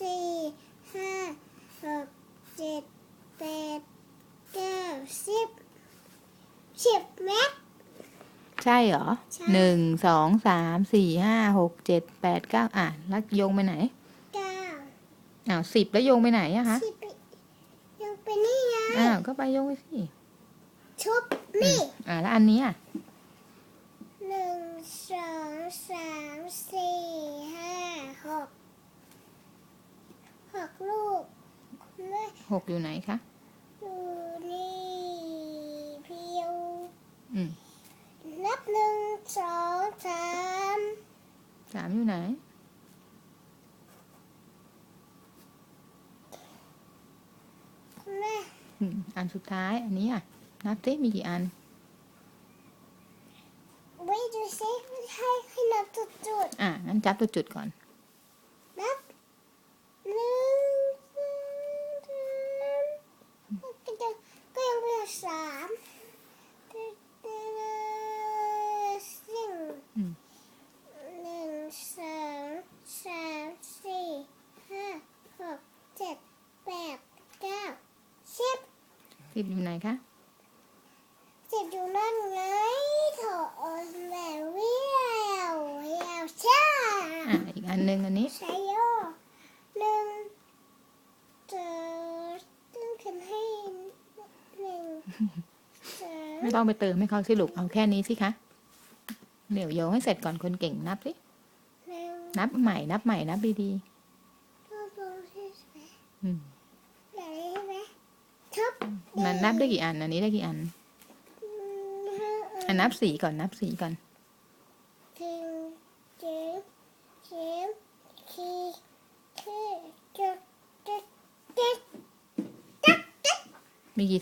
สี่ห้าหกเจ็ดแปดเก้าสิบสิบเมตร ใช่เหรอใช่ หนึ่งสองสามสี่ห้าหกเจ็ดแปดเก้าอะแล้วโยงไปไหนเก้าอ้าวสิบแล้วโยงไปไหนอะคะสิบยังเป็นนี่ไงอ้าวก็ไปโยงไปสิชุบนี่ อ่าแล้วอันนี้อะหนึ่งสองสามสี่ห้าหกหกลูกคุณแม่ หกอยู่ไหนคะดูนี่พิวอืมนับหนึ่งสองสามสามอยู่ไหนคุณแม่อืมอันสุดท้ายอันนี้อะ นับสิมีกี่อัน ไว้ดูซิให้ให้นับจุดจุดอะงั้นจับตัวจุดก่อน ๆนับหนึ่งสองสามก็ยังก็ยังเป็น สามสิ่งอืมหนึ่งสองสามสี่ห้าหกเจ็ดแปดเก้าสิบสิบอยู่ไหนคะสิบอยู่นั่นไงโถออนแหวนเวียวเวียวช่าอะอีกอันหนึ่งอันนี้ ใช้โยหนึ่งเจอตึ้งขึ้นให้หนึ่งสอง ไม่ต้องไปเติมให้เขาสิลูกเอาแค่นี้สิคะ เดี๋ยวโยงให้เสร็จก่อนคนเก่งนับสิหนึ่งนับใหม่ นับใหม่ นับดีตัวตรงใช่ไหมๆอืมแบบนี้ใช่ไหมทับมันนับได้กี่อัน อันนี้ได้กี่อันอืมห้าอันนับสีก่อน นับสีก่อนถึงเจ็ดเจ็ดขีคือจุดจุดจุดมีกี่